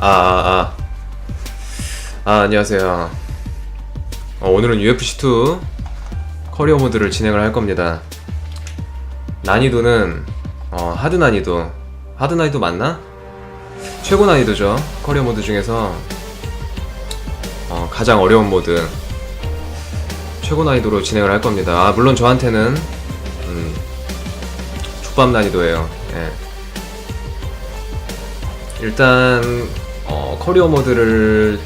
아, 아, 아. 아, 안녕하세요. 어, 오늘은 UFC2 커리어 모드를 진행을 할 겁니다. 난이도는, 어, 하드 난이도. 하드 난이도 맞나? 최고 난이도죠. 커리어 모드 중에서, 어, 가장 어려운 모드. 최고 난이도로 진행을 할 겁니다. 아, 물론 저한테는, 음, 족밥 난이도예요. 예. 일단 어, 커리어 모드를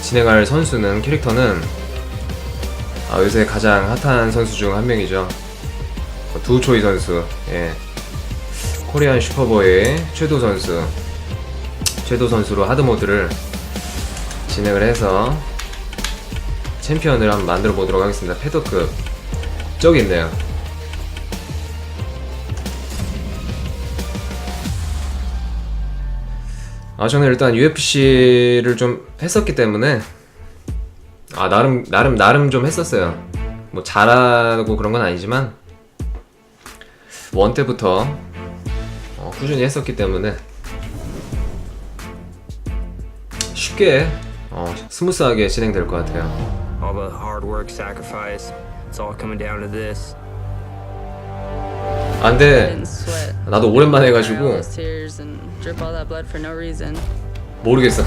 진행할 선수는 캐릭터는 아, 요새 가장 핫한 선수 중 한 명이죠. 어, 두초이 선수. 예. 코리안 슈퍼보이의 최도 선수. 최도 선수로 하드 모드를 진행을 해서 챔피언을 한번 만들어 보도록 하겠습니다. 패더급. 저기 있네요. 아 저는 일단 UFC를 좀 했었기 때문에 아 나름 나름 나름 좀 했었어요. 뭐 잘하고 그런 건 아니지만 원 때부터 어, 꾸준히 했었기 때문에 쉽게 어, 스무스하게 진행될 것 같아요. All the hard work, sacrifice, it's all coming down to this. 아 sweat. 나도 오랜만에 해가지고. 모르겠어.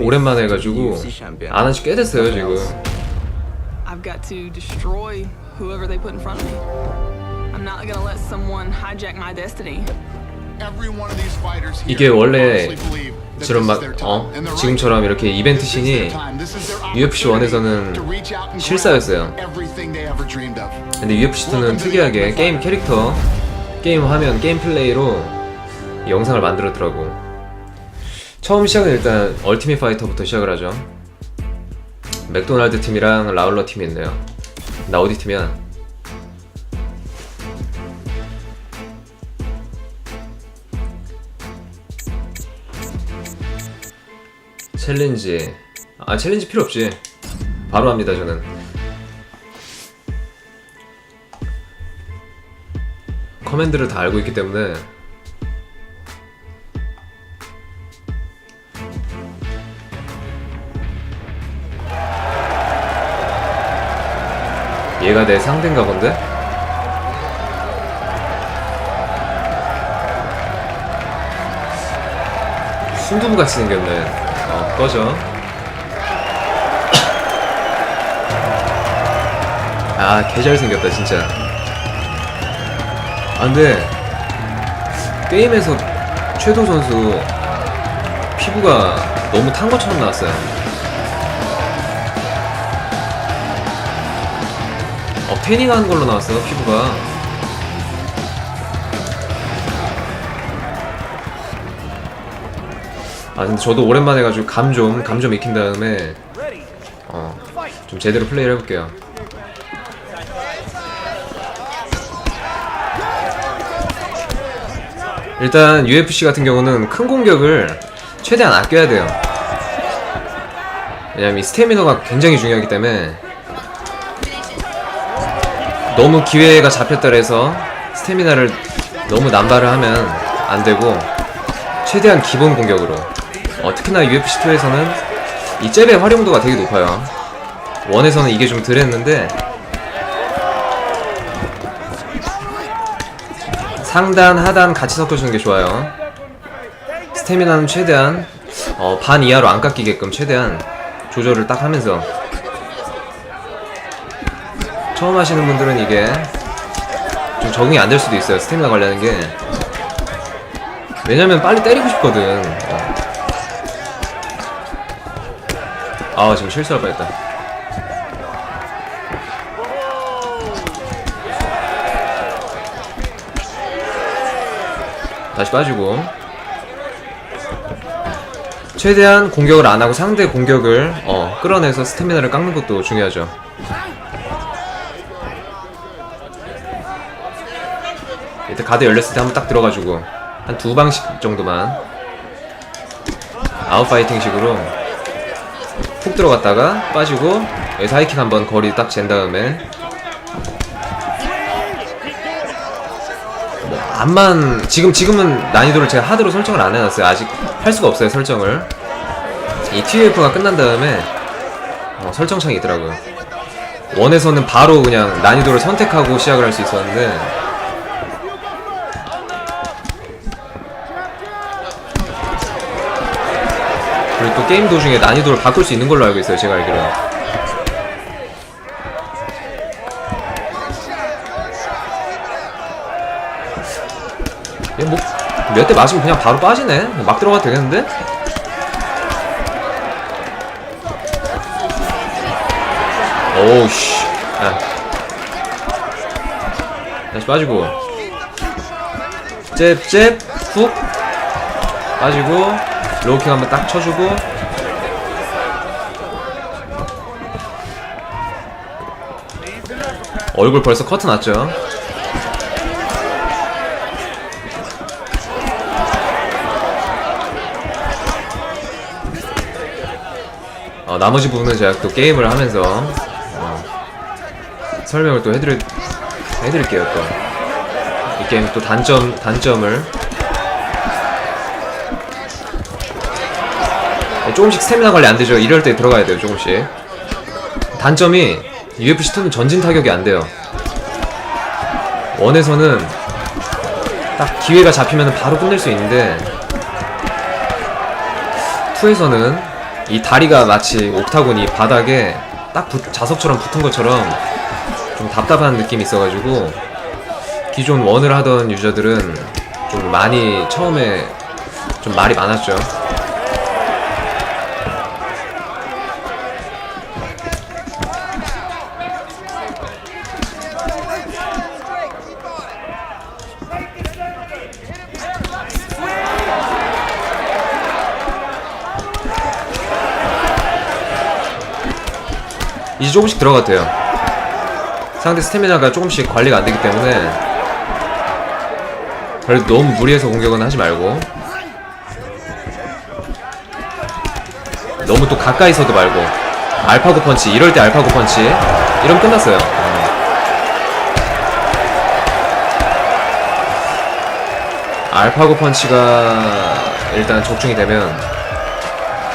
오랜만에 해가지고. 안 한지 꽤 됐어요 지금. I've got to destroy whoever they put in front of me. I'm not gonna let someone hijack my destiny. Every one of these fighters here 이게 원래 this 막. 어, 지금처럼. 이렇게 이벤트 their UFC opportunity 원에서는 to reach out and 실사였어요. 근데 UFC2는 특이하게 게임 캐릭터, 게임 화면, 게임 플레이로 이 영상을 만들었더라고. 처음 시작은 일단 얼티밋 파이터부터 시작을 하죠. 맥도날드 팀이랑 라울러 팀이 있네요. 나 어디 팀이야? 챌린지. 아, 챌린지 필요 없지. 바로 합니다, 저는. 커맨드를 다 알고 있기 때문에 얘가 내 상대인가 본데? 순두부 같이 생겼네. 어, 꺼져. 아, 개잘 생겼다, 진짜. 아 근데 게임에서 최도 선수 피부가 너무 탄 것처럼 나왔어요. 어 태닝한 걸로 나왔어요 피부가. 아 근데 저도 오랜만에 해가지고 감 좀 감 좀 익힌 다음에 어 좀 제대로 플레이를 해볼게요. 일단 UFC 같은 경우는 큰 공격을 최대한 아껴야 돼요. 왜냐면 이 스태미너가 굉장히 중요하기 때문에 너무 기회가 잡혔다 해서 스태미나를 너무 남발을 하면 안 되고 최대한 기본 공격으로 어, 특히나 UFC2에서는 이 잽의 활용도가 되게 높아요. 원에서는 이게 좀 덜했는데 상단, 하단 같이 섞어주는 게 좋아요. 스태미나는 최대한 어, 반 이하로 안 깎이게끔 최대한 조절을 딱 하면서 처음 하시는 분들은 이게 좀 적응이 안 될 수도 있어요. 스태미나 관리하는 게 왜냐면 빨리 때리고 싶거든. 어. 아 지금 실수할 뻔했다. 다시 빠지고 최대한 공격을 안 하고 상대 공격을 어, 끌어내서 스태미나를 깎는 것도 중요하죠. 일단 가드 열렸을 때 한번 딱 들어가지고 한 두 방씩 정도만 아웃 파이팅 식으로 훅 들어갔다가 빠지고 여기서 하이킥 한번 거리 딱 잰 다음에 뭐 암만 지금 지금은 난이도를 제가 하드로 설정을 안 해놨어요. 아직 할 수가 없어요 설정을. 이 TF가 끝난 다음에 어, 설정창이 있더라고요. 원에서는 바로 그냥 난이도를 선택하고 시작을 할 수 있었는데 그리고 또 게임 도중에 난이도를 바꿀 수 있는 걸로 알고 있어요 제가 알기로는. 얘뭐 몇 대 맞으면 그냥 바로 빠지네? 막 들어가도 되겠는데? 오우 씨. 야. 다시 빠지고. 잽잽 훅. 빠지고 로우킥 한번 딱 쳐주고. 얼굴 벌써 커트 났죠? 어, 나머지 부분은 제가 또 게임을 하면서 어, 설명을 또 해드릴, 해드릴게요 또. 이 게임 또 단점, 단점을 조금씩 스태미나 관리 안 되죠. 이럴 때 들어가야 돼요, 조금씩. 단점이 UFC2는 전진 타격이 안 돼요. 원에서는 딱 기회가 잡히면 바로 끝낼 수 있는데 2에서는 이 다리가 마치 옥타곤이 바닥에 딱 붙- 자석처럼 붙은 것처럼 좀 답답한 느낌이 있어가지고 기존 원을 하던 유저들은 좀 많이 처음에 좀 말이 많았죠. 조금씩 들어갔대요. 상대 스태미나가 조금씩 관리가 안 되기 때문에 그래도 너무 무리해서 공격은 하지 말고 너무 또 가까이서도 말고 알파고 펀치 이럴 때 알파고 펀치 이러면 끝났어요. 어. 알파고 펀치가 일단 적중이 되면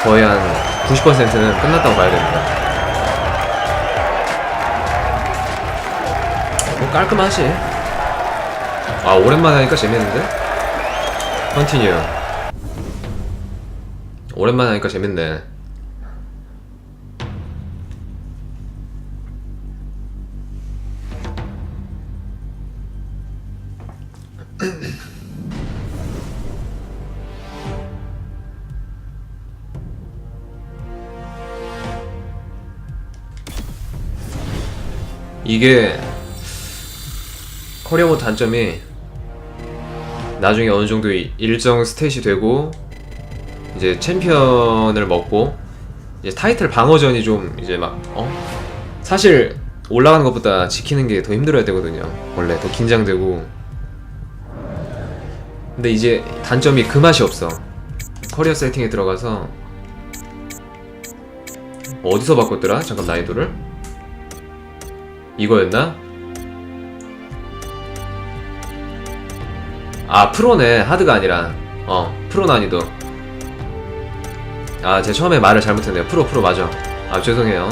거의 한 90%는 끝났다고 봐야 됩니다. 뭐 깔끔하지. 아 오랜만에 하니까 재밌는데? 컨티뉴. 오랜만에 하니까 재밌네. 이게 커리어 모드 단점이 나중에 어느 정도 이- 일정 스탯이 되고 이제 챔피언을 먹고 이제 타이틀 방어전이 좀 이제 막 어? 사실 올라가는 것보다 지키는 게 더 힘들어야 되거든요. 원래 더 긴장되고. 근데 이제 단점이 그 맛이 없어. 커리어 세팅에 들어가서 어디서 바꿨더라? 잠깐 난이도를 이거였나? 아 프로네. 하드가 아니라. 어 프로 난이도. 아 제가 처음에 말을 잘못했네요. 프로 프로 맞아. 아 죄송해요.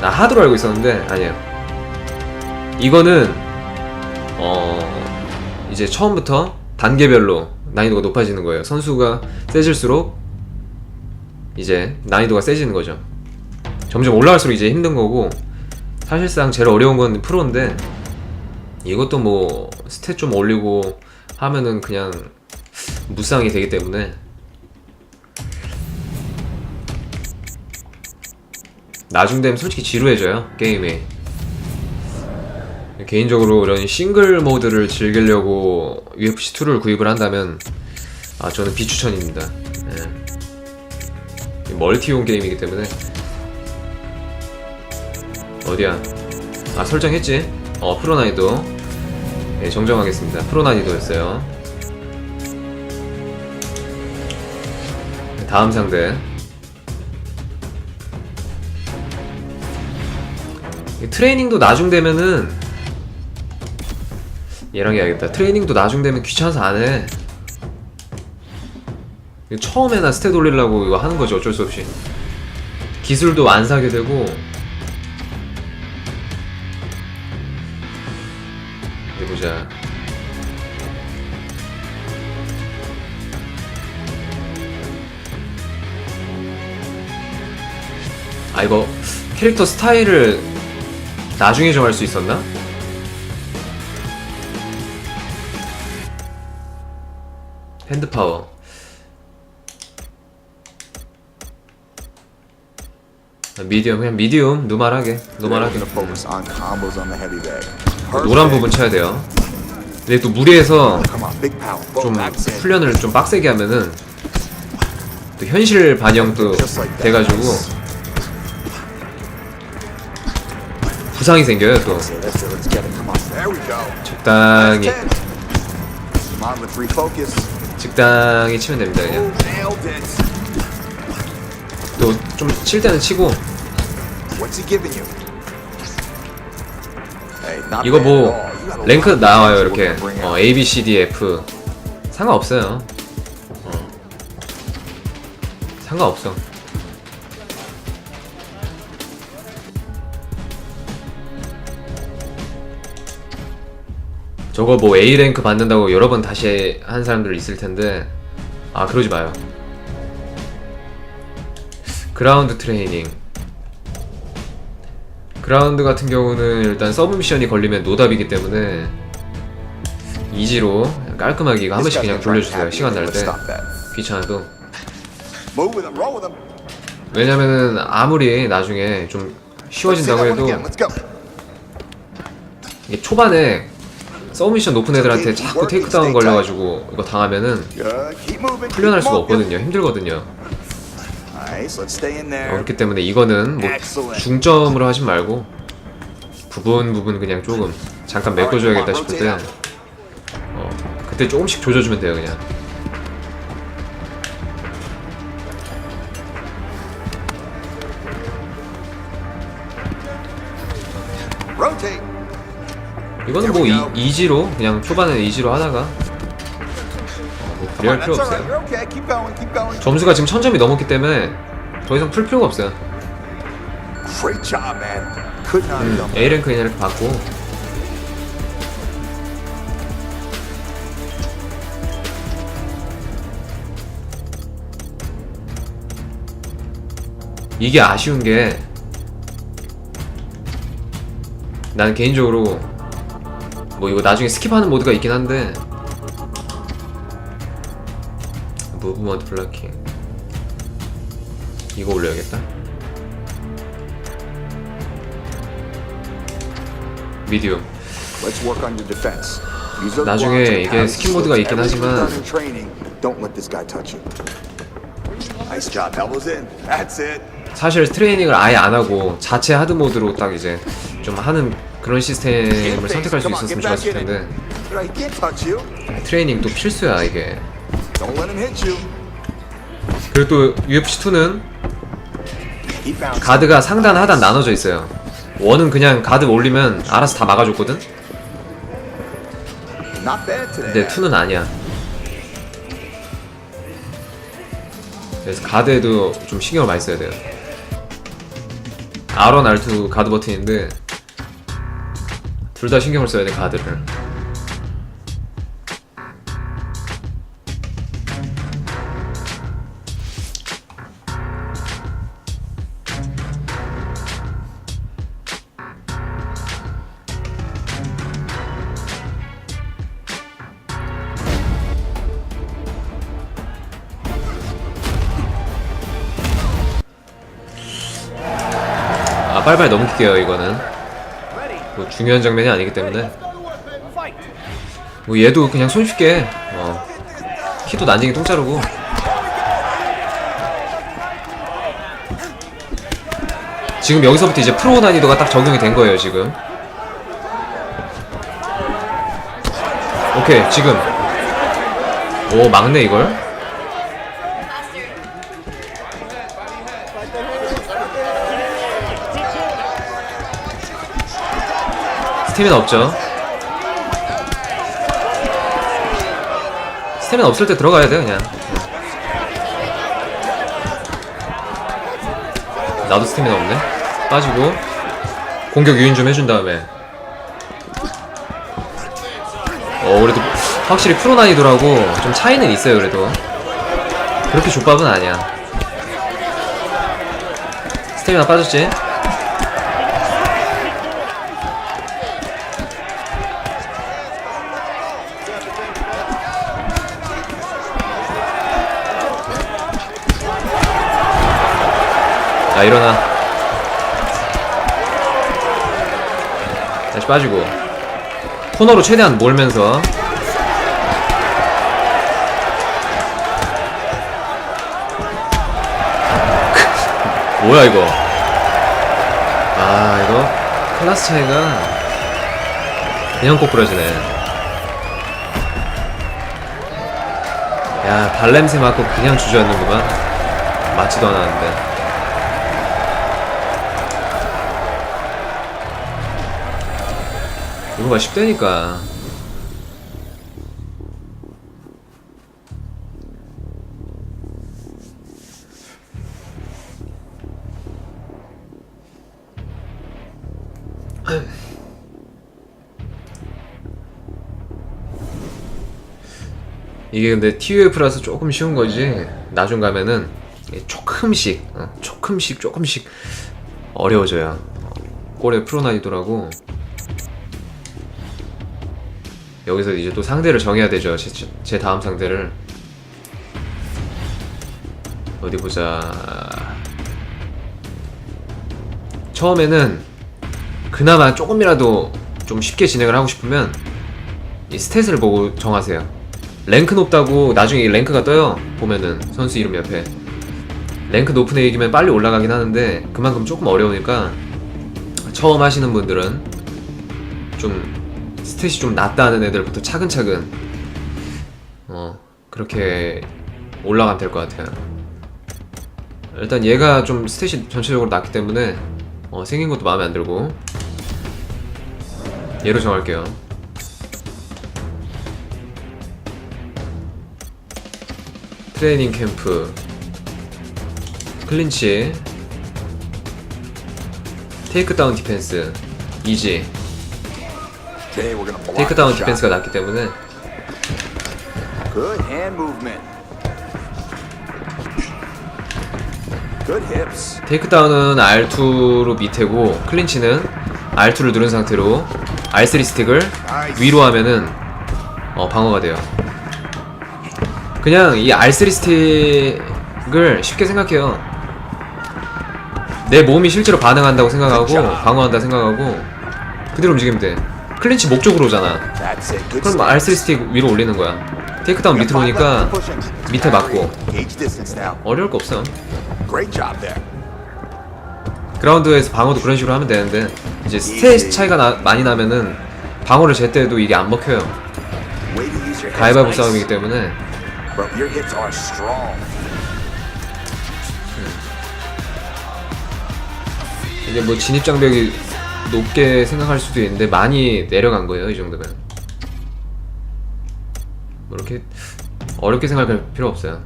나 하드로 알고 있었는데 아니에요. 이거는 어 이제 처음부터 단계별로 난이도가 높아지는 거예요. 선수가 세질수록 이제 난이도가 세지는 거죠. 점점 올라갈수록 이제 힘든 거고 사실상 제일 어려운 건 프로인데 이것도 뭐 스탯 좀 올리고 하면은 그냥 무쌍이 되기 때문에. 나중 되면 솔직히 지루해져요 게임이. 개인적으로 이런 싱글 모드를 즐기려고 UFC2를 구입을 한다면 아 저는 비추천입니다. 예. 멀티용 게임이기 때문에. 어디야? 아 설정했지? 어 프로 난이도 네, 정정하겠습니다 프로 난이도였어요 다음 상대 이 트레이닝도 나중 되면은 얘랑 해야겠다. 트레이닝도 나중 되면 귀찮아서 안 해. 이거 처음에나 스탯 올리려고 이거 하는 거지 어쩔 수 없이. 기술도 안 사게 되고. 보자. 아 이거 캐릭터 스타일을 나중에 정할 수 있었나? 핸드 파워. 아, 미디엄 그냥 미디움 노멀하게 노멀하게 노란 부분 쳐야 돼요. 근데 또 무리해서 좀. 훈련을 좀 빡세게 하면은 또 현실 반영도. 돼가지고. 부상이 생겨요 또. 적당히. 적당히 치면 됩니다 그냥. 또 좀 칠 때는 치고 이거 뭐 랭크 나와요 이렇게. 어. A, B, C, D, F. 상관없어요. 어. 상관없어. 저거 뭐 A 랭크 받는다고 여러 번 다시 한 사람들 있을 텐데. 아 그러지 마요. 그라운드 트레이닝 그라운드 같은 경우는 일단 서브 미션이 걸리면 노답이기 때문에 이지로 깔끔하게 이거 한 번씩 그냥 돌려주세요 시간. 날 때. 귀찮아도. 왜냐면은 아무리 나중에 좀 쉬워진다고 해도. 이게 초반에 서브 미션 높은 애들한테 자꾸 테이크다운 걸려가지고 이거 당하면은. 훈련할 수가. 없거든요 힘들거든요 그렇기 때문에 이거는 뭐. 중점으로 하지 말고 부분 부분 그냥 조금 잠깐 메꿔줘야겠다 싶을 때 어, 그때 조금씩 조져주면 돼요 그냥. 이거는 뭐 이, 이지로 그냥 초반에 이지로 하다가 어, 뭐 on, 필요. 없어요. 점수가 지금 1000점이 넘었기 때문에 더 이상 풀 필요가 없어요 Great job, man. Could not have done better. A랭크 이렇게 받고 이게 아쉬운 게 나는 개인적으로 뭐 이거 나중에 스킵하는 모드가 있긴 한데 무브먼트 블락킹 이거 올려야겠다 미디움 나중에 이게. 스킨 모드가 있긴 하지만. 사실 트레이닝을 아예 안 하고 자체 하드 모드로 딱 이제 좀 하는 그런 시스템을 선택할 수 있었으면 좋았을. 텐데 Right, he can't touch you. 트레이닝 또 필수야 이게. 그리고 또 UFC2는 He found 가드가 상단 하단 나눠져 있어요. 원은 그냥 가드 올리면 알아서 다 막아줬거든. 근데 2는 아니야. 그래서 가드에도 좀 신경을 많이 써야 돼요. R1, R2 가드 버튼인데 둘 다 신경을 써야 돼 가드를 아 빨리빨리 넘길게요 이거는. 뭐 중요한 장면이 아니기 때문에. 뭐 얘도 그냥 손쉽게 어. 키도 난징이 통짜르고. 지금 여기서부터 이제 프로 난이도가 딱 적용이 된 거예요 지금. 오케이 지금. 오 막네 이걸 스태미나 없죠. 스태미나 없을 때 들어가야 돼 그냥. 나도 스태미나 없네. 빠지고 공격 유인 좀 해준 다음에. 어 그래도 확실히 프로 난이도라고 좀 차이는 있어요 그래도. 그렇게 족밥은 아니야. 스태미나 빠졌지? 자 일어나. 다시 빠지고. 코너로 최대한 몰면서. 뭐야 이거? 아 이거 클라스 차이가 그냥 꼬꾸라지네. 야 발냄새 맡고 그냥 주저앉는구만. 맞지도 않았는데 이거가 10대니까. 이게 근데 TUF라서 조금 쉬운 거지. 나중 가면은 조금씩 어, 조금씩 조금씩 어려워져요. 꼴의 프로 난이도라고 여기서 이제 또 상대를 정해야 되죠. 제, 제- 제 다음 상대를. 어디 보자. 처음에는 그나마 조금이라도 좀 쉽게 진행을 하고 싶으면 이 스탯을 보고 정하세요. 랭크 높다고 나중에 이 랭크가 떠요. 보면은 선수 이름 옆에. 랭크 높은 애 이기면 빨리 올라가긴 하는데 그만큼 조금 어려우니까 처음 하시는 분들은 좀 스탯이 좀 낮다는 애들부터 차근차근 어 그렇게 올라가면 될 것 같아요. 일단 얘가 좀 스탯이 전체적으로 낮기 때문에 어, 생긴 것도 마음에 안 들고 얘로 정할게요. 트레이닝 캠프 클린치 테이크다운 디펜스 이지 테이크다운. 디펜스가 낮기 때문에 Good hand movement. Good hips. 테이크다운은 R2로 밑에고 클린치는 R2를 누른 상태로 R3 스틱을 위로 하면은 어, 방어가 돼요. 그냥 이 R3 스틱을 쉽게 생각해요. 내 몸이 실제로 반응한다고 생각하고 방어한다 생각하고 그대로 움직이면 돼. 클린치 목적으로 오잖아. 그럼 step. R3 스틱 위로 올리는 거야. 테이크다운 밑으로 오니까 밑에 맞고. 어려울 거 없어. 그라운드에서 방어도 그런 식으로 하면 되는데 이제 스탯 차이가 나- 많이 나면은 방어를 제때도 이게 안 먹혀요. 가위바위보. 싸움이기 때문에 strong. 이게 뭐 진입 장벽이 높게 생각할 수도 있는데 많이 내려간 거예요 이 정도면. 뭐 이렇게 어렵게 생각할 필요 없어요.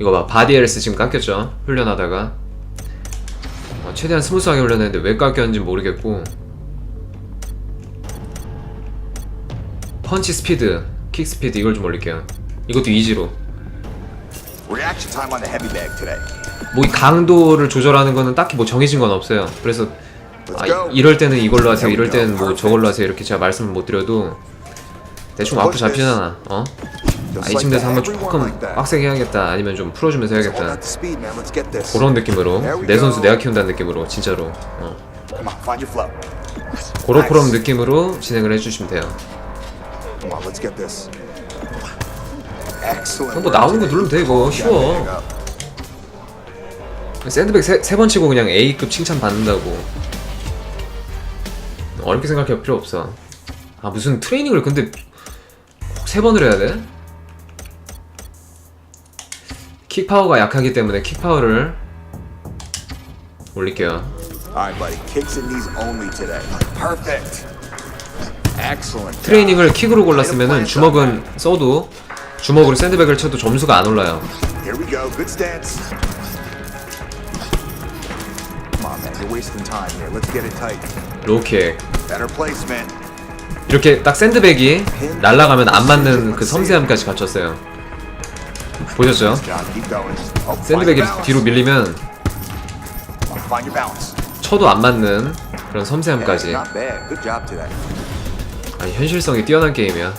이거 봐 바디 헬스 지금 깎였죠 훈련하다가 어, 최대한 스무스하게 훈련했는데 왜 깎였는지 모르겠고 펀치 스피드, 킥 스피드 이걸 좀 올릴게요. 이것도 이지로. Reaction time on the heavy bag today. 뭐이 강도를 조절하는 거는 딱히 뭐 정해진 건 없어요. 그래서 아, 이- 이럴 때는 이걸로 하세요. 이럴 때는 뭐 저걸로 하세요. 이렇게 제가 말씀을 못 드려도 대충 앞으로 잡히잖아. 어? 아, 이쯤 돼서 한번 조금 빡세게 해야겠다. 아니면 좀 풀어주면서 해야겠다. 그런 느낌으로 내 선수 내가 키운다는 느낌으로 진짜로 어. 그런 느낌으로 진행을 해주시면 돼요. 뭐 나오는 거 누르면 돼 이거 쉬워. 샌드백 세, 세번 치고 그냥 A급 칭찬 받는다고 어렵게 생각할 필요 없어 아 무슨 트레이닝을 근데 꼭 세 번을 해야 돼? 킥 파워가 약하기 때문에 킥 파워를 올릴게요 right, buddy. Kicks and knees only today. Perfect. Excellent. job. 트레이닝을 킥으로 골랐으면은 주먹은 써도 주먹으로 샌드백을 쳐도 점수가 안 올라요. Here we go. Good stance. Come on, man. You're wasting time here. Let's get it tight. 로우킥. 이렇게 딱 샌드백이 날아가면 안 맞는 그 섬세함까지 갖췄어요. 보셨죠? Oh, 샌드백이. 뒤로 밀리면. 쳐도 안 맞는 그런 섬세함까지. 아니 현실성이 뛰어난 게임이야.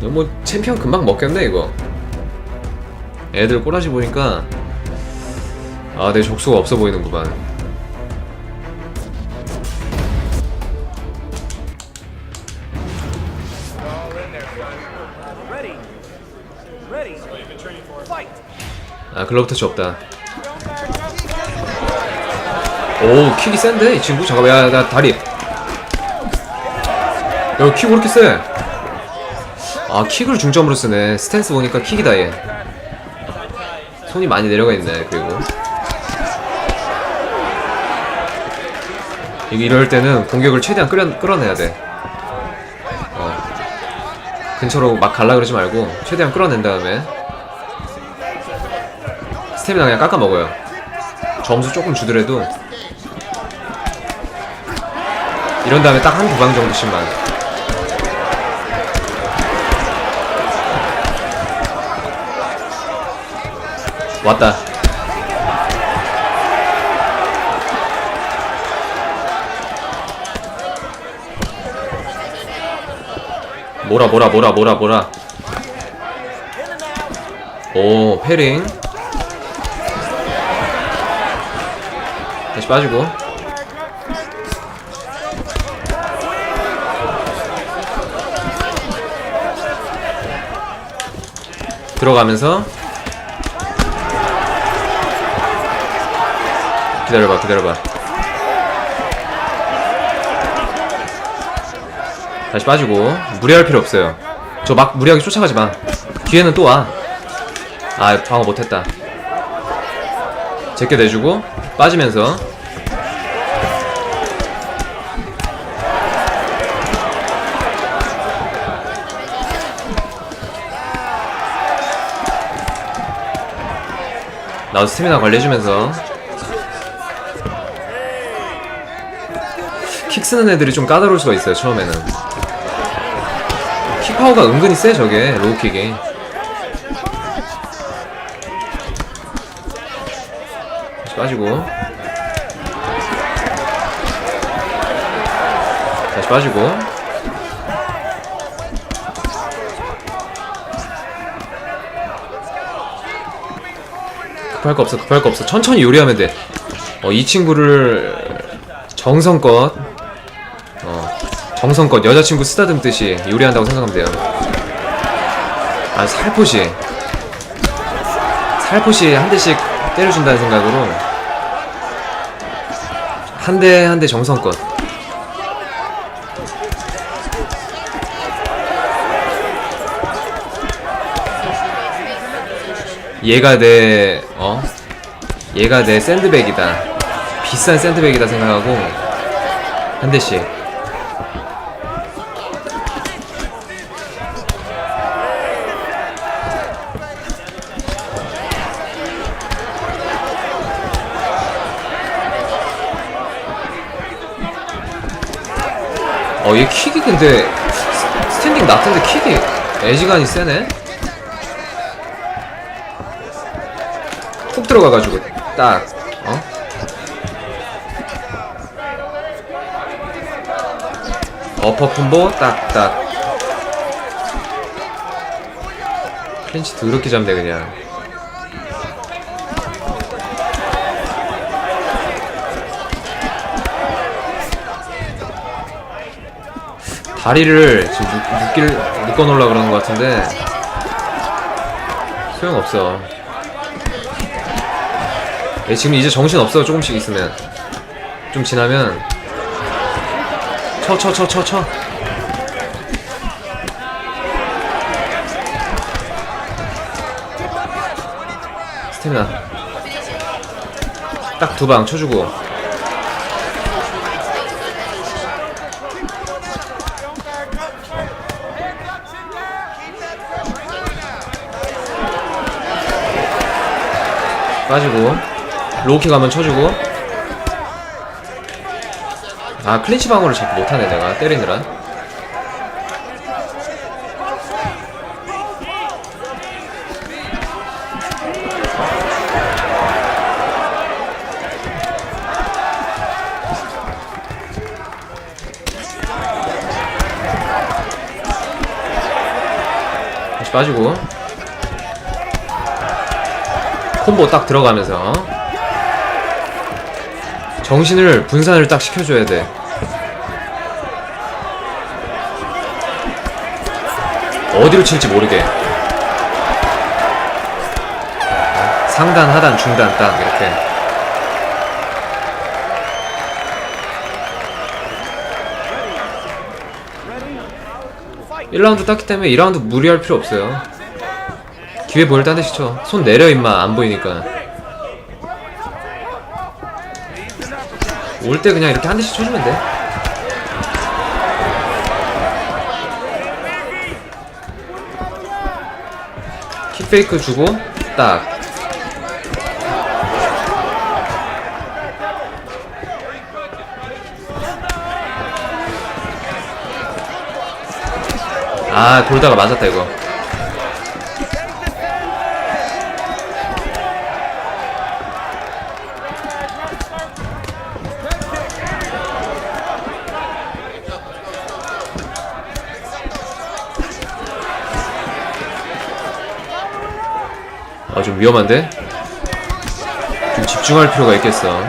이거 뭐 챔피언 금방 먹겠네 이거. 애들 꼬라지 보니까 아 내 적수가 없어 보이는구만. 아 글러브 터치 없다 오 킥이 센데 이 친구 잠깐만 야 나 다리 야킥왜 이렇게 세? 아 킥을 중점으로 쓰네 스탠스 보니까 킥이다 얘 손이 많이 내려가 있네 그리고 이게 이럴 때는 공격을 최대한 끌어, 끌어내야 돼 어. 근처로 막 갈라 그러지 말고 최대한 끌어낸 다음에 스태미나 그냥 깎아 먹어요. 점수 조금 주더라도 이런 다음에 딱 한 두 방 정도씩만. 왔다. 뭐라 뭐라 뭐라 뭐라 뭐라. 오 패링. 다시 빠지고 들어가면서 기다려봐 기다려봐. 다시 빠지고. 무리할 필요 없어요. 저 막 무리하게 쫓아가지 마. 뒤에는 또와아 방어 못했다. 제껴 내주고 빠지면서. 나도 스태미나 관리해주면서 킥 쓰는 애들이 좀 까다로울 수가 있어요 처음에는. 킥 파워가 은근히 세 저게 로우킥이. 다시 빠지고. 다시 빠지고. 급할 거 없어 급할 거 없어. 천천히 요리하면 돼이 친구를 정성껏 어, 정성껏 여자친구 쓰다듬듯이 요리한다고 생각하면 돼요. 아 살포시. 살포시 한 대씩 때려준다는 생각으로 한 대 한 대 정성껏. 얘가 내 어? 얘가 내 샌드백이다. 비싼 샌드백이다 생각하고 한 대씩 어, 얘 킥이 근데 스- 스탠딩 낮던데 킥이 애지간히 세네? 훅 들어가가지고 딱 어? 어퍼 콤보 딱딱 클린치 더럽게 잡네 그냥 다리를 지금 묶, 길 묶어 놓으려 그러는 것 같은데 소용없어. 얘 예, 지금 이제 정신없어 조금씩 있으면. 좀 지나면 쳐 쳐 쳐 쳐쳐 쳐, 쳐, 쳐, 쳐. 스태미나. 딱 두 방 쳐주고. 빠지고 로우킥 한번 쳐주고. 아 클린치 방어를 자꾸 못하네 내가. 때리느라. 다시 빠지고 콤보 딱 들어가면서 정신을 분산을 딱 시켜줘야 돼. 어디로 칠지 모르게. 상단, 하단, 중단 딱 이렇게. 일라운드 땄기 때문에 2라운드 무리할 필요 없어요. 기회 보일 때한 대씩 쳐. 손 내려 임마 안 보이니까. 올 때 그냥 이렇게 한 대씩 쳐주면 돼. 킥페이크 주고 딱. 아 돌다가 맞았다 이거. 좀 위험한데? 좀 집중할 필요가 있겠어.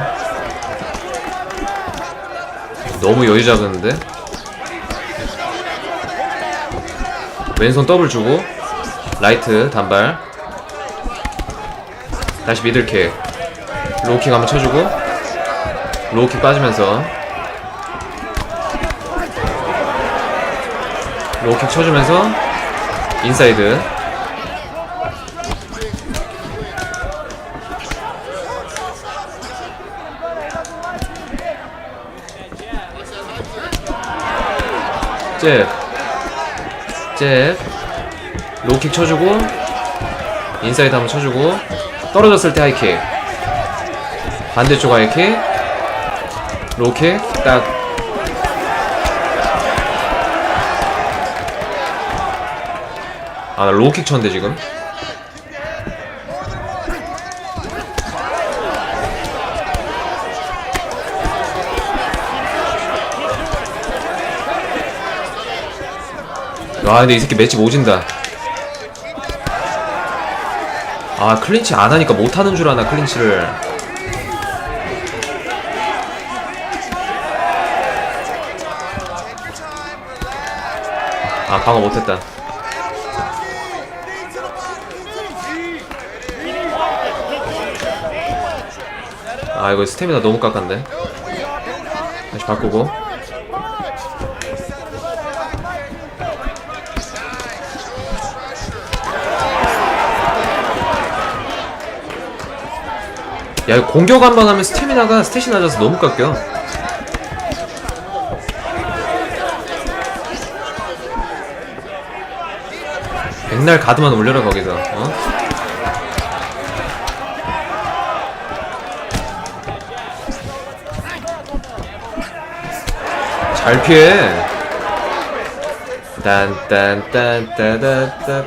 너무 여유 잡았는데? 왼손 더블 주고 라이트 단발. 다시 미들킥. 로우킥 한번 쳐주고 로우킥 빠지면서. 로우킥 쳐주면서 인사이드 잽. 잽. 로우킥 쳐주고 인사이드 한번 쳐주고 떨어졌을 때 하이킥 반대쪽 하이킥 로우킥 딱 아, 나 로우킥 쳤는데 지금 와 근데 이 새끼 맷집 오진다. 아 클린치 안 하니까 못 하는 줄 아나 클린치를. 아 방어 못했다. 아 이거 스태미나 너무 깎았네. 다시 바꾸고 야 공격 한 번 하면 스태미나가 스탯이 낮아서 너무 깎여. 백날 가드만 올려라 거기서. 어? 잘 피해. 딴딴딴따다따.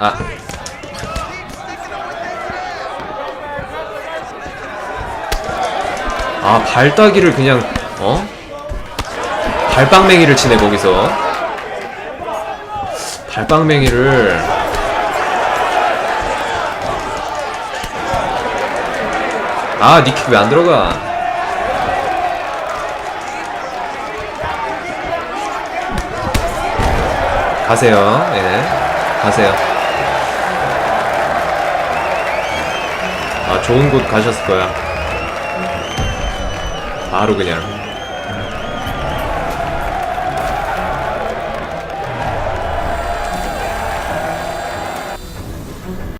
아 아 발따기를 그냥 어? 발빵맹이를 치네 거기서. 발빵맹이를. 아 니킥 왜 안 들어가? 가세요. 예 가세요. 아 좋은 곳 가셨을 거야 바로 그냥